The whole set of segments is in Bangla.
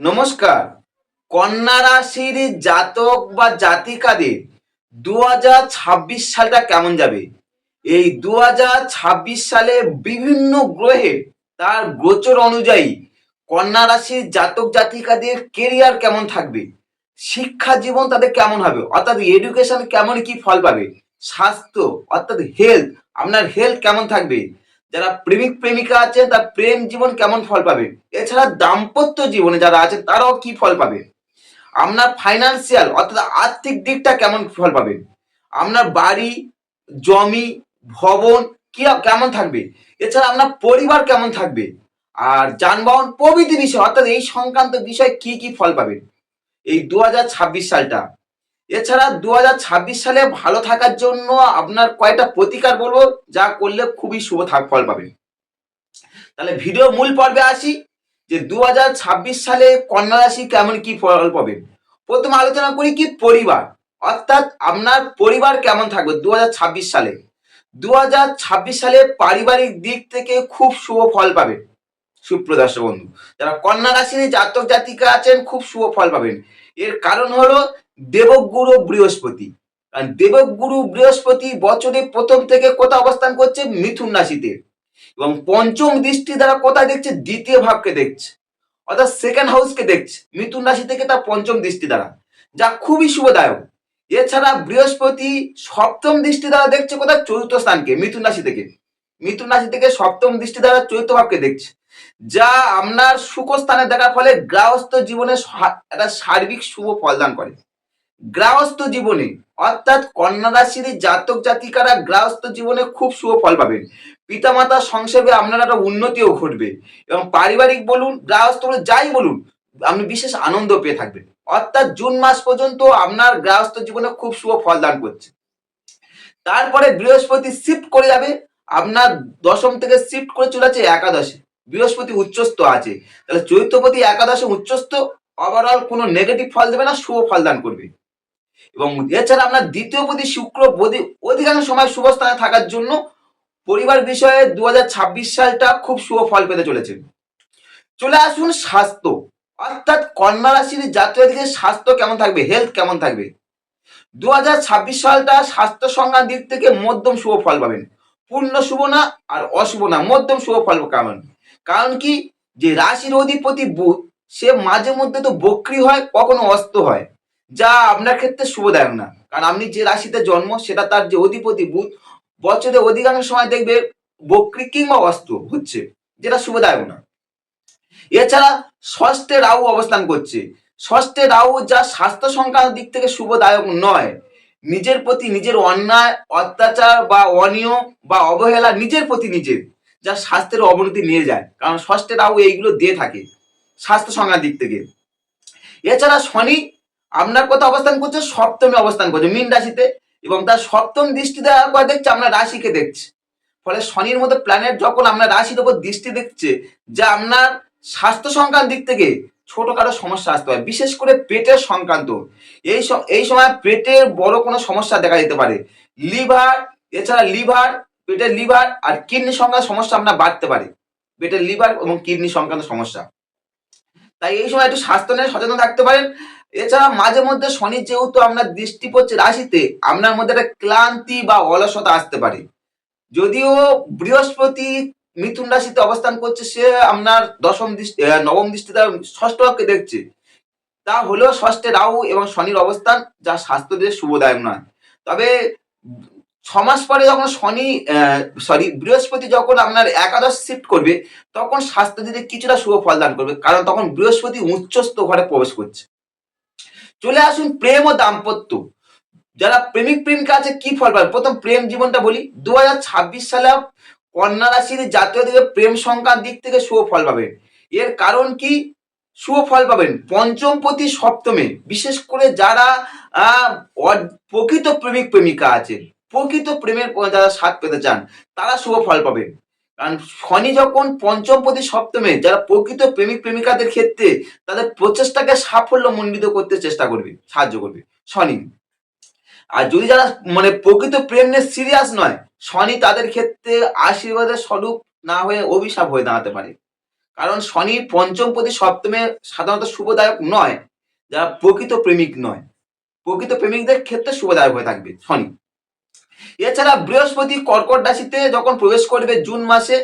নমস্কার। কন্যা রাশির জাতক বা জাতিকাদের দু হাজার ছাব্বিশ সালটা কেমন যাবে? এই দু হাজার ছাব্বিশ সালে বিভিন্ন গ্রহে তার গোচর অনুযায়ী কন্যা রাশির জাতক জাতিকাদের কেরিয়ার কেমন থাকবে? শিক্ষা জীবন তাদের কেমন হবে? অর্থাৎ এডুকেশন কেমন কি ফল পাবে? স্বাস্থ্য, অর্থাৎ হেলথ আপনার হেলথ কেমন থাকবে? যারা প্রেমিক প্রেমিকা আছে, তার প্রেম জীবন কেমন ফল পাবে? এছাড়া দাম্পত্য জীবনে যারা আছে, তারাও কি ফল পাবে? আপনার ফাইন্যান্সিয়াল অর্থাৎ আর্থিক দিকটা কেমন ফল পাবে? আপনার বাড়ি, জমি, ভবন কি কেমন থাকবে? এছাড়া আপনার পরিবার কেমন থাকবে? আর যানবাহন প্রভৃতি বিষয়, অর্থাৎ এই সংক্রান্ত বিষয় কি কি ফল পাবে? এই দু হাজার ছাব্বিশ সালটা এছাড়া দু হাজার ছাব্বিশ সালে ভালো থাকার জন্য আপনার কয়টা প্রতিকার বলব, যা করলে খুবই শুভ থাক, ফল পাবেন। তাহলে ভিডিও মূল পর্বে আসি, যে দু হাজার ছাব্বিশ সালে কন্যা রাশি কেমন কি ফল পাবেন? প্রথম আলোচনা করি কি পরিবার। অর্থাৎ আপনার পরিবার কেমন থাকবে দু হাজার ছাব্বিশ সালে? দু হাজার ছাব্বিশ সালে পারিবারিক দিক থেকে খুব শুভ ফল পাবেন। সুপ্রদর্শক বন্ধু, যারা কন্যা রাশির জাতক জাতিকা আছেন, খুব শুভ ফল পাবেন। এর কারণ হলো দেবগুরু বৃহস্পতি। কারণ দেবগুরু বৃহস্পতি বছরে প্রথম থেকে কোথায় অবস্থান করছে? মিথুন রাশিতে। এবং পঞ্চম দৃষ্টি দ্বারা কোথায় দেখছে? দ্বিতীয় ভাবকে দেখছে। অর্থাৎ সেকেন্ড হাউসকে দেখছে। মিথুন রাশি থেকে তার পঞ্চম দৃষ্টি দ্বারা। যা খুবই শুভদায়ক। এছাড়া বৃহস্পতি সপ্তম দৃষ্টি দ্বারা দেখছে কোথায়? চতুর্থ স্থানকে, মিথুন রাশি থেকে। মিথুন রাশি থেকে সপ্তম দৃষ্টি দ্বারা চতুর্থ ভাবকে দেখছে। যা আপনার সুখ স্থানে দেখার ফলে গৃহস্থ জীবনে একটা সার্বিক শুভ ফলদান করে। গৃহস্থ জীবনে, অর্থাৎ কন্যা রাশির জাতক জাতিকারা গৃহস্থ জীবনে খুব শুভ ফল পাবেন। পিতামাতা সংসেবে আপনার একটা উন্নতিও ঘটবে এবং পারিবারিক বলুন বলুন, যাই বলুন, আপনি বিশেষ আনন্দ পেয়ে থাকবেন। অর্থাৎ জুন মাস পর্যন্ত আপনার গৃহস্থ জীবনে খুব শুভ ফল দান করছে। তারপরে বৃহস্পতি শিফট করে যাবে। আপনার দশম থেকে শিফট করে চলে যাচ্ছে একাদশে। বৃহস্পতি উচ্চস্থ আছে। তাহলে চৈত্রপতি একাদশে উচ্চস্থ ওভারঅল কোনো নেগেটিভ ফল দেবে না, শুভ ফল দান করবে। এবং এছাড়া আপনার দ্বিতীয় প্রতি শুক্র অধিকাংশ সময় শুভ স্থানে থাকার জন্য পরিবার বিষয়ে দু হাজার ছাব্বিশ সালটা খুব শুভ ফল পেতে চলেছে। চলে আসুন স্বাস্থ্য। অর্থাৎ কন্যা রাশির জাতীয় স্বাস্থ্য কেমন থাকবে হেলথ কেমন থাকবে? দু হাজার ছাব্বিশ সালটা স্বাস্থ্য সংজ্ঞার দিক থেকে মধ্যম শুভ ফল পাবেন। পূর্ণ শুভ না আর অশুভ না, মধ্যম শুভ ফল পাবেন কারণ কি? যে রাশির অধিপতি বুধ, সে মাঝে মধ্যে তো বক্রি হয়, কখনো অস্ত হয়। যা আপনার ক্ষেত্রে শুভদায়ক না। কারণ আপনি যে রাশিতে জন্ম, সেটা তার যে অধিপতি বুধ, বছরে অধিকাংশ সময় দেখবে বক্রি কিংবা অস্ত হচ্ছে, যেটা শুভদায়ক না। এছাড়া ষষ্ঠে রাহু অবস্থান করছে। ষষ্ঠে রাহু যা স্বাস্থ্য সংক্রান্ত দিক থেকে শুভদায়ক নয়। নিজের প্রতি নিজের অন্যায়, অত্যাচার বা অনিয়ম বা অবহেলা নিজের প্রতি নিজের। যা স্বাস্থ্যের অবনতি নিয়ে যায়। কারণ ষষ্ঠে রাহু এইগুলো দিয়ে থাকে স্বাস্থ্য সংজ্ঞার দিক থেকে। এছাড়া শনি আপনার কোথাও অবস্থান করছে? সপ্তমে অবস্থান করছে, মীন রাশিতে এবং তার সপ্তম দৃষ্টি দেওয়ার পর দেখছে আমরা রাশিকে দেখছে। ফলে শনির মতো প্ল্যানেট যখন আমরা রাশির উপর দৃষ্টি দেখছে, যা আপনার স্বাস্থ্য সংক্রান্ত দিক থেকে ছোটখাটো সমস্যা আসতে পারে, বিশেষ করে পেটের সংক্রান্ত। এই এই সময় পেটের বড় কোনো সমস্যা দেখা যেতে পারে। লিভার, এছাড়া লিভার পেটের লিভার আর কিডনি সংক্রান্ত সমস্যা আপনার বাড়তে পারে। পেটের লিভার এবং কিডনি সংক্রান্ত সমস্যা। তাই এই সময় একটু স্বাস্থ্য নিয়ে সচেতন থাকতে পারেন। এছাড়া মাঝে মধ্যে শনি যেহেতু আপনার দৃষ্টি পড়ছে রাশিতে আপনার মধ্যে একটা ক্লান্তি বা অলসতা আসতে পারে। যদিও বৃহস্পতি মিথুন রাশিতে অবস্থান করছে, সে আপনার দশম দৃষ্টি নবম দৃষ্টি তার ষষ্ঠ ভাবকে দেখছে। তা হলেও ষষ্ঠে রাহু এবং শনির অবস্থান যা স্বাস্থ্য দিয়ে শুভদায়ক নয়। তবে ছ মাস পরে যখন শনি সরি বৃহস্পতি যখন আপনার একাদশ শিফট করবে, তখন স্বাস্থ্য দিকে কিছুটা শুভ ফল দান করবে, কারণ তখন বৃহস্পতি উচ্চস্থ ঘরে প্রবেশ করছে। চলে আসুন প্রেম ও দাম্পত্য। যারা প্রেমিক প্রেমিকা আছে, কি ফল পাবে? প্রথম প্রেম জীবনটা বলি দু হাজার ছাব্বিশ সালে কন্যা রাশির জাতীয় দিকে প্রেম সংখ্যার দিক থেকে শুভ ফল পাবেন। এর কারণ কি? শুভ ফল পাবেন পঞ্চম প্রতি সপ্তমে। বিশেষ করে যারা প্রকৃত প্রেমিক প্রেমিকা আছে প্রকৃত প্রেমের যারা স্বাদ পেতে চান, তারা শুভ ফল পাবে। কারণ শনি যখন পঞ্চম প্রতি সপ্তমে যারা প্রকৃত প্রেমিক প্রেমিকাদের ক্ষেত্রে তাদের প্রচেষ্টাকে সাফল্য মণ্ডিত করতে চেষ্টা করবে, সাহায্য করবে, শনি। আর যদি যারা মানে প্রকৃত প্রেম নিয়ে সিরিয়াস নয়, শনি তাদের ক্ষেত্রে আশীর্বাদের স্বরূপ না হয়ে অভিশাপ হয়ে দাঁড়াতে পারে। কারণ শনি পঞ্চম প্রতি সপ্তমে সাধারণত শুভদায়ক নয়, যারা প্রকৃত প্রেমিক নয়। প্রকৃত প্রেমিকদের ক্ষেত্রে শুভদায়ক হয়ে থাকবে, শনি। এছাড়া বৃহস্পতি কর্কট রাশিতে যখন প্রবেশ করবে জুন মাসে,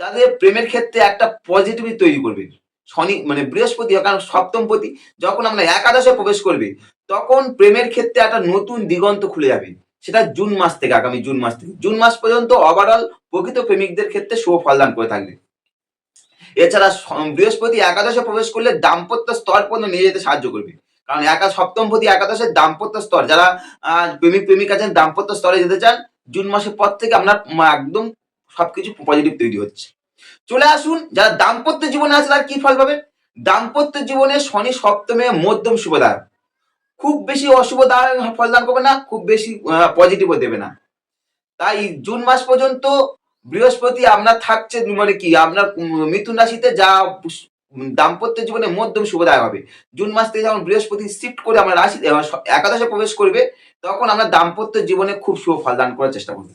তাদের প্রেমের ক্ষেত্রে একটা পজিটিভিটি তৈরি করবে। শনি মানে বৃহস্পতি, কারণ সপ্তম পতি যখন আমরা একাদশে প্রবেশ করবে, তখন প্রেমের ক্ষেত্রে একটা নতুন দিগন্ত খুলে যাবে। সেটা জুন মাস থেকে, আগামী জুন মাস থেকে। জুন মাস পর্যন্ত ওভারঅল প্রকৃত প্রেমিকদের ক্ষেত্রে শুভ ফলদান করে থাকবে। এছাড়া বৃহস্পতি একাদশে প্রবেশ করলে দাম্পত্য স্তর পর্যন্ত নিয়ে যেতে সাহায্য করবে। কারণ একা সপ্তমপতি একাদশের দাম্পত্য স্তর, যারা প্রেমিক প্রেমিক আছেন, দাম্পত্য স্তরে যেতে চান, জুন মাসের পর থেকে আপনার একদম সবকিছু পজিটিভ তৈরি হচ্ছে। চলে আসুন, যারা দাম্পত্য জীবনে আছে, তারা কি ফল পাবেন দাম্পত্য জীবনে শনি, সপ্তমে মধ্যম শুভদায়ক খুব বেশি অশুভদায়ক ফলদান করবে না, খুব বেশি পজিটিভও দেবে না। তাই জুন মাস পর্যন্ত বৃহস্পতি আপনার থাকছে মানে কি, আপনার মিথুন রাশিতে যা দাম্পত্য জীবনে মধ্যম শুভদায়ক হবে। জুন মাস থেকে যখন বৃহস্পতি শিফট করে আমরা রাশি একাদশে প্রবেশ করবে, তখন আমরা দাম্পত্য জীবনে খুব শুভ ফলদান করার চেষ্টা করব।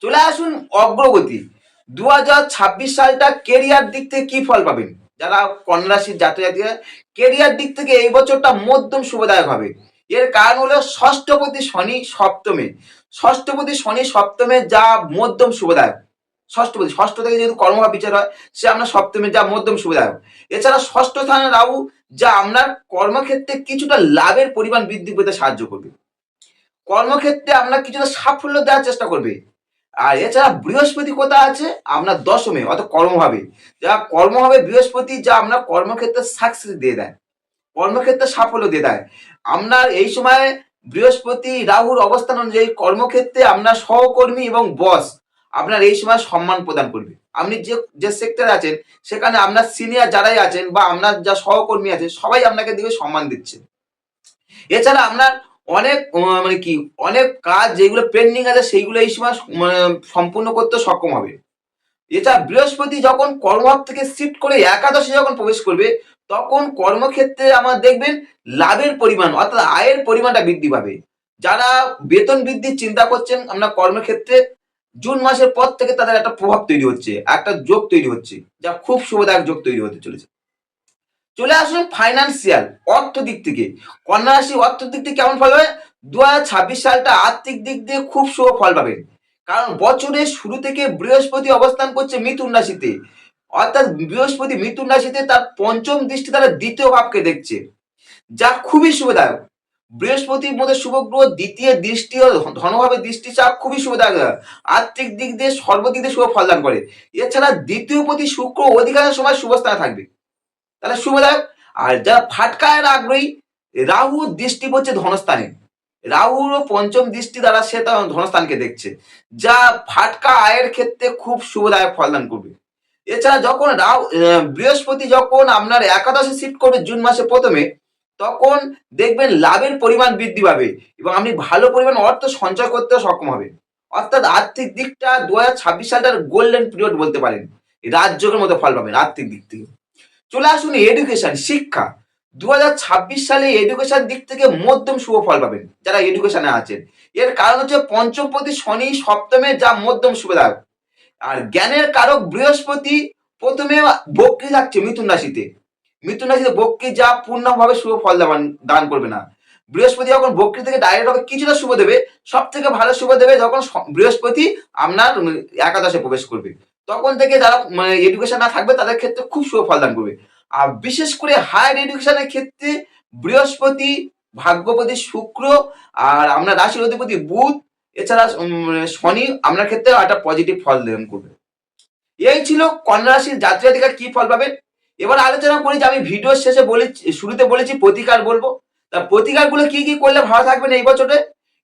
চলে আসুন অগ্রগতি। দু হাজার ছাব্বিশ সালটা কেরিয়ার দিক থেকে কি ফল পাবেন? যারা কন্যা রাশির জাতক জাতিরা কেরিয়ার দিক থেকে এই বছরটা মধ্যম শুভদায়ক হবে। এর কারণ হলো ষষ্ঠপতি শনি সপ্তমে। ষষ্ঠপতি শনি সপ্তমে যা মধ্যম শুভদায়ক ষষ্ঠপতি ষষ্ঠ থেকে যেহেতু কর্মভাব বিচার হয়, সে আপনার সপ্তমে যা মধ্যম শুভদায়ক এছাড়া ষষ্ঠ স্থানে রাহু, যা আপনার কর্মক্ষেত্রে কিছুটা লাভের পরিমাণ বৃদ্ধি পেতে সাহায্য করবে। কর্মক্ষেত্রে আপনার কিছুটা সাফল্য দেওয়ার চেষ্টা করবে। আর এছাড়া বৃহস্পতি কোথায় আছে? আপনার দশমে, অর্থাৎ কর্মভাবে। যা কর্মভাবে বৃহস্পতি যা আপনার কর্মক্ষেত্রে সাকসেস দিয়ে দেয়, কর্মক্ষেত্রে সাফল্য দিয়ে দেয়। আপনার এই সময় বৃহস্পতি রাহুর অবস্থান অনুযায়ী কর্মক্ষেত্রে আপনার সহকর্মী এবং বস আপনার এই সময় সম্মান প্রদান করবে। আপনি যে যে সেক্টরে আছেন, সেখানে আপনার সিনিয়র যারাই আছেন বা আপনার যা সহকর্মী আছে সবাই আপনাকে দিকে সম্মান দিচ্ছে। এছাড়া আপনার অনেক মানে কি, অনেক কাজ যেগুলো পেন্ডিং আছে, সেইগুলো এই সময় মানে সম্পূর্ণ করতে সক্ষম হবে। এছাড়া বৃহস্পতি যখন কর্মভাব থেকে শিফট করে একাদশে যখন প্রবেশ করবে, তখন কর্মক্ষেত্রে আমার দেখবেন লাভের পরিমাণ, অর্থাৎ আয়ের পরিমাণটা বৃদ্ধি পাবে। যারা বেতন বৃদ্ধির চিন্তা করছেন, আপনার কর্মক্ষেত্রে জুন মাসের পর থেকে তাদের একটা প্রভাব তৈরি হচ্ছে, একটা যোগ তৈরি হচ্ছে, যা খুব শুভদায়ক যোগ তৈরি হতে চলেছে। চলে আসুন ফাইন্যান্সিয়াল অর্থ দিক থেকে। কন্যা রাশি অর্থ দিক থেকে কেমন ফল হবে? দু সালটা আর্থিক দিক দিয়ে খুব শুভ ফল পাবেন কারণ বছরের শুরু থেকে বৃহস্পতি অবস্থান করছে মিথুন রাশিতে। অর্থাৎ বৃহস্পতি মিথুন রাশিতে তার পঞ্চম দৃষ্টি তারা দ্বিতীয় ভাবকে দেখছে, যা খুবই শুভদায়ক। বৃহস্পতির মধ্যে শুভগ্রহ দ্বিতীয় দৃষ্টি ও ধনভাবে দৃষ্টি চা খুবই শুভদায়ক আর্থিক দিক দিয়ে সর্বদিক দিয়ে শুভ ফলদান করে। এছাড়া দ্বিতীয় প্রতি শুক্র অধিকাংশ সময় শুভস্থানে থাকবে। তাহলে শুভদায়ক আর যারা ফাটকায়ের আগ্রহী, রাহু দৃষ্টি পড়ছে ধনস্থানে। রাহুর পঞ্চম দৃষ্টি দ্বারা সে তার ধনস্থানকে দেখছে। যা ফাটকা আয়ের ক্ষেত্রে খুব শুভদায়ক ফলদান করবে। এছাড়া যখন রাহু বৃহস্পতি যখন আপনার একাদশে শিফট করবে জুন মাসে প্রথমে তখন দেখবেন লাভের পরিমাণ বৃদ্ধি পাবে এবং আপনি ভালো পরিমাণ অর্থ সঞ্চয় করতে সক্ষম হবে অর্থাৎ আর্থিক দিকটা দু হাজার ছাব্বিশ সালটার গোল্ডেন পিরিয়ড বলতে পারেন। রাজযোগের মতো ফল পাবেন আর্থিক দিক থেকে। চলে আসুন এডুকেশন শিক্ষা। দু হাজার ছাব্বিশ সালে এডুকেশন দিক থেকে মধ্যম শুভ ফল পাবেন যারা এডুকেশনে আছেন। এর কারণ হচ্ছে পঞ্চম প্রতি শনি সপ্তমে যা মধ্যম শুভদায়ক। আর জ্ঞানের কারক বৃহস্পতি প্রথমে বক্রি থাকছে মিথুন রাশিতে। মিথুন রাশিতে বক্রি যা পূর্ণভাবে শুভ ফল দান করবে না। বৃহস্পতি যখন বক্রি থেকে ডাইরেক্ট হবে কিছুটা শুভ দেবে। সব থেকে ভালো শুভ দেবে যখন বৃহস্পতি আপনার একাদশে প্রবেশ করবে। তখন থেকে যারা মানে এডুকেশন না থাকবে তাদের ক্ষেত্রে খুব শুভ ফল দান করবে। আর বিশেষ করে হায়ার এডুকেশনের ক্ষেত্রে বৃহস্পতি ভাগ্যপতি শুক্র আর আপনার রাশির অধিপতি বুধ এছাড়া উম, শনি আপনার ক্ষেত্রে একটা পজিটিভ ফল দান করবে। এই ছিল কন্যা রাশির জাতিকা কি ফল পাবেন? এবার আলোচনা করি যে আমি ভিডিওর শেষে বলেছি, শুরুতে বলেছি প্রতিকার বলব। তা প্রতিকারগুলো কি কি করলে ভালো থাকবেন এই বছরে?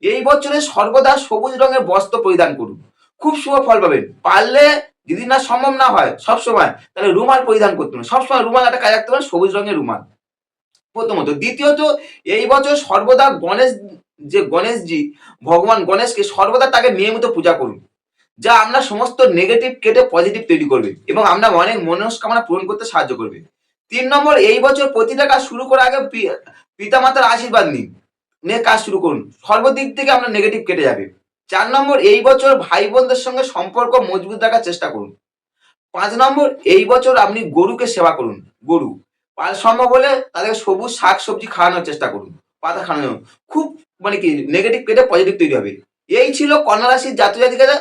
এই বছরে সর্বদা সবুজ রঙের বস্ত্র পরিধান করুন। খুব শুভ ফল পাবেন। পারলে যদি না সম্ভব না হয় সব সময় তাহলে রুমাল পরিধান করতে হবে। সবসময় রুমাল একটা কাজ রাখতে পারেন সবুজ রঙের রুমাল। প্রথমত। দ্বিতীয়ত, এই বছর সর্বদা গণেশ, যে গণেশজি, ভগবান গণেশকে সর্বদা তাকে নিয়মিত পূজা করুন। যা আমরা সমস্ত নেগেটিভ কেটে পজিটিভ তৈরি করবে এবং আমরা অনেক মনস্কামনা পূরণ করতে সাহায্য করবে। তিন নম্বর, এই বছর প্রতিটা কাজ শুরু করার আগে পিতামাতার আশীর্বাদ নিন। নিয়ে কাজ শুরু করুন। সর্বদিক থেকে আপনার নেগেটিভ কেটে যাবে। চার নম্বর, এই বছর ভাই বোনদের সঙ্গে সম্পর্ক মজবুত রাখার চেষ্টা করুন। পাঁচ নম্বর, এই বছর আপনি গরুকে সেবা করুন। গরু। পাল সম্ভব হলে তাদেরকে সবুজ শাক সবজি খাওয়ানোর চেষ্টা করুন, পাতা খাওয়ানো খুব মানে কি নেগেটিভ কেটে পজিটিভ তৈরি হবে। এই ছিল কন্যা রাশির জাতীয় জাতিকারা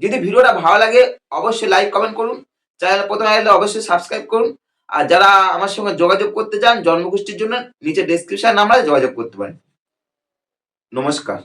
যদি ভিডিওটা ভালো লাগে, অবশ্যই লাইক কমেন্ট করুন। চ্যানেল প্রথমে আসলে অবশ্যই সাবস্ক্রাইব করুন। আর যারা আমার সঙ্গে যোগাযোগ করতে চান, জন্মগোষ্ঠীর জন্য, নিচে ডেসক্রিপশন নাম্বারে যোগাযোগ করতে পারেন। নমস্কার।